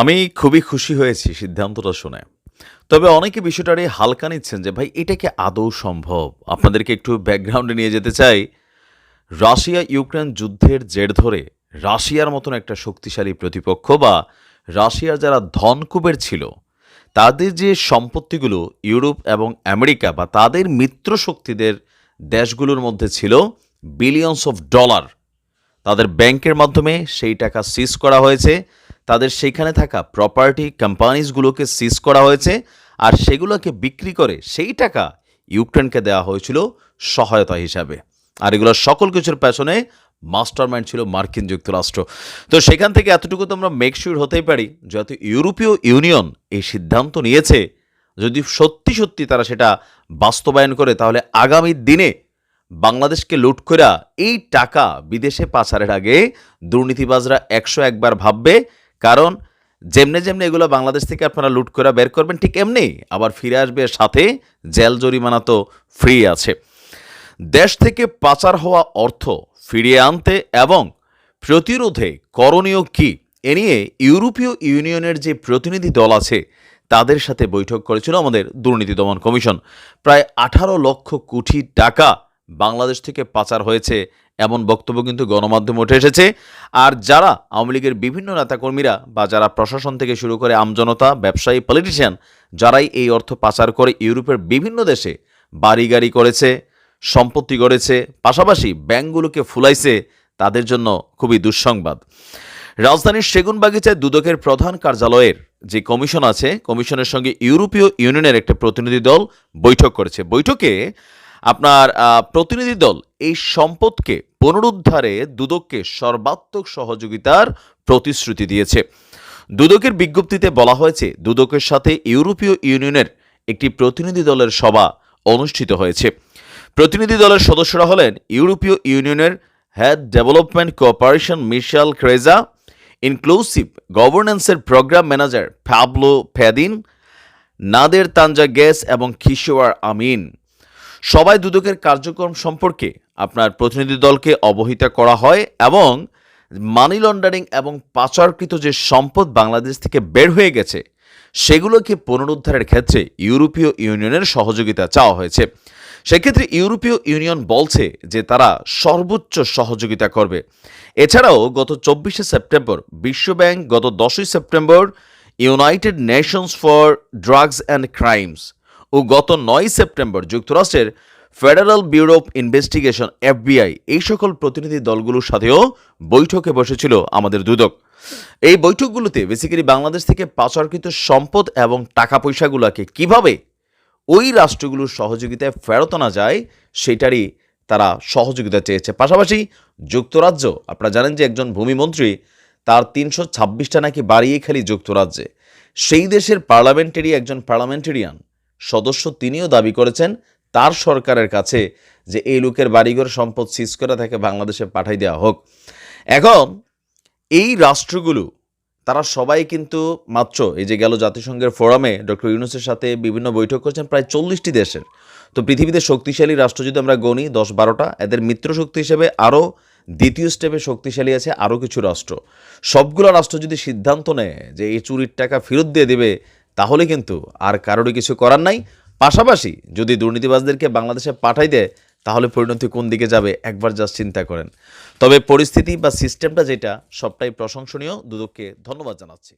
আমি খুবই খুশি হয়েছি সিদ্ধান্তটা শুনে। তবে অনেকে বিষয়টারে হালকা নিচ্ছেন যে, ভাই, এটা কি আদৌ সম্ভব? আপনাদেরকে একটু ব্যাকগ্রাউন্ডে নিয়ে যেতে চাই। রাশিয়া ইউক্রেন যুদ্ধের জের ধরে রাশিয়ার মতন একটা শক্তিশালী প্রতিপক্ষ বা রাশিয়ার যারা ধনকুবের ছিল, তাদের যে সম্পত্তিগুলো ইউরোপ এবং আমেরিকা বা তাদের মিত্র শক্তিদের দেশগুলোর মধ্যে ছিল বিলিয়নস অফ ডলার তাদের ব্যাংকের মাধ্যমে সেই টাকা সিজ করা হয়েছে। তাদের সেইখানে থাকা প্রপার্টি কোম্পানিজগুলোকে সিজ করা হয়েছে আর সেগুলোকে বিক্রি করে সেই টাকা ইউক্রেনকে দেওয়া হয়েছিল সহায়তা হিসাবে। আর এগুলো সকল কিছুর পেছনে মাস্টার মাইন্ড ছিল মার্কিন যুক্তরাষ্ট্র। তো সেখান থেকে এতটুকু তো আমরা মেকশিওর হতেই পারি, যত ইউরোপীয় ইউনিয়ন এই সিদ্ধান্ত নিয়েছে, যদি সত্যি সত্যি তারা সেটা বাস্তবায়ন করে, তাহলে আগামী দিনে বাংলাদেশকে লুট করা এই টাকা বিদেশে পাচারের আগে দুর্নীতিবাজরা একশো একবার ভাববে কারণ যেমনে যেমনি এগুলো বাংলাদেশ থেকে আপনারা লুট করে বের করবেন, ঠিক এমনি আবার ফিরে আসবে সাথে জেল জরিমানা তো ফ্রি আছে। দেশ থেকে পাচার হওয়া অর্থ ফিরিয়ে আনতে এবং প্রতিরোধে করণীয় কি এ নিয়ে ইউরোপীয় ইউনিয়নের যে প্রতিনিধি দল আছে, তাদের সাথে বৈঠক করেছিল আমাদের দুর্নীতি দমন কমিশন। প্রায় আঠারো লক্ষ কোটি টাকা বাংলাদেশ থেকে পাচার হয়েছে এমন বক্তব্য কিন্তু গণমাধ্যমে উঠে এসেছে। আর যারা আওয়ামী লীগের বিভিন্ন নেতাকর্মীরা বা যারা প্রশাসন থেকে শুরু করে আমজনতা ব্যবসায়ী পলিটিশিয়ান যারাই এই অর্থ পাচার করে ইউরোপের বিভিন্ন দেশে বাড়ি গাড়ি করেছে, সম্পত্তি গড়েছে, পাশাপাশি ব্যাংকগুলোকে ফুলাইছে, তাদের জন্য খুবই দুঃসংবাদ। রাজধানীর সেগুনবাগিচায় দুদকের প্রধান কার্যালয়ের যে কমিশন আছে, কমিশনের সঙ্গে ইউরোপীয় ইউনিয়নের একটা প্রতিনিধি দল বৈঠক করেছে। বৈঠকে আপনার প্রতিনিধি দল এই সম্পদকে পুনরুদ্ধারে দুদককে সর্বাত্মক সহযোগিতার প্রতিশ্রুতি দিয়েছে। দুদকের বিজ্ঞপ্তিতে বলা হয়েছে, দুদকের সাথে ইউরোপীয় ইউনিয়নের একটি প্রতিনিধি দলের সভা অনুষ্ঠিত হয়েছে। প্রতিনিধি দলের সদস্যরা হলেন ইউরোপীয় ইউনিয়নের head development cooperation Michel Kreza, inclusive গভর্নেন্সের programme manager ফ্যাবলো ফ্যাদিন নাদের তানজা গ্যাস এবং কিশোয়ার আমিন। সবাই দুদকের কার্যক্রম সম্পর্কে আপনার প্রতিনিধি দলকে অবহিত করা হয় এবং মানি লন্ডারিং এবং পাচারকৃত যে সম্পদ বাংলাদেশ থেকে বের হয়ে গেছে, সেগুলোকে পুনরুদ্ধারের ক্ষেত্রে ইউরোপীয় ইউনিয়নের সহযোগিতা চাওয়া হয়েছে। সেক্ষেত্রে ইউরোপীয় ইউনিয়ন বলছে যে তারা সর্বোচ্চ সহযোগিতা করবে। এছাড়াও গত চব্বিশে সেপ্টেম্বর বিশ্বব্যাংক গত দশই September United Nations for drugs and crimes ও গত নয় সেপ্টেম্বর যুক্তরাষ্ট্রের federal bureau of investigation, FBI, এই সকল প্রতিনিধি দলগুলোর সাথেও বৈঠকে বসেছিল আমাদের দুদক। এই বৈঠকগুলোতে বেসিক্যালি বাংলাদেশ থেকে পাচারকৃত সম্পদ এবং টাকা পয়সাগুলোকে কীভাবে ওই রাষ্ট্রগুলোর সহযোগিতায় ফেরত আনা যায়, সেটারই তারা সহযোগিতা চেয়েছে। পাশাপাশি যুক্তরাজ্য, আপনারা জানেন যে একজন ভূমিমন্ত্রী, তার তিনশো ছাব্বিশটা নাকি বাড়িয়ে খালি যুক্তরাজ্যে। সেই দেশের পার্লামেন্টারি একজন পার্লামেন্টেরিয়ান সদস্য তিনিও দাবি করেছেন তার সরকারের কাছে যে এই লোকের বাড়িঘর সম্পদ সিজ করে তাকে বাংলাদেশে পাঠাই দেওয়া হোক। এখন এই রাষ্ট্রগুলো, তারা সবাই কিন্তু মাত্র এই যে গেল জাতিসংঘের ফোরামে ডক্টর ইউনুসের সাথে বিভিন্ন বৈঠক করেছেন প্রায় চল্লিশটি দেশের। তো পৃথিবীতে শক্তিশালী রাষ্ট্র যদি আমরা গণি, দশ বারোটা, এদের মিত্র শক্তি হিসেবে আরও দ্বিতীয় স্টেপে শক্তিশালী আছে আরও কিছু রাষ্ট্র। সবগুলো রাষ্ট্র যদি সিদ্ধান্ত নেয় যে এই চুরির টাকা ফেরত দিয়ে দেবে তাহলে কিন্তু আর কারোরই কিছু করার নাই। পাশাপাশি যদি দুর্নীতিবাজদেরকে বাংলাদেশে পাঠাই দেয়, তাহলে পরিণতি কোন দিকে যাবে একবার জাস্ট চিন্তা করেন। তবে পরিস্থিতি বা সিস্টেমটা যেটা, সবটাই প্রশংসনীয়। দুদককে ধন্যবাদ জানাচ্ছি।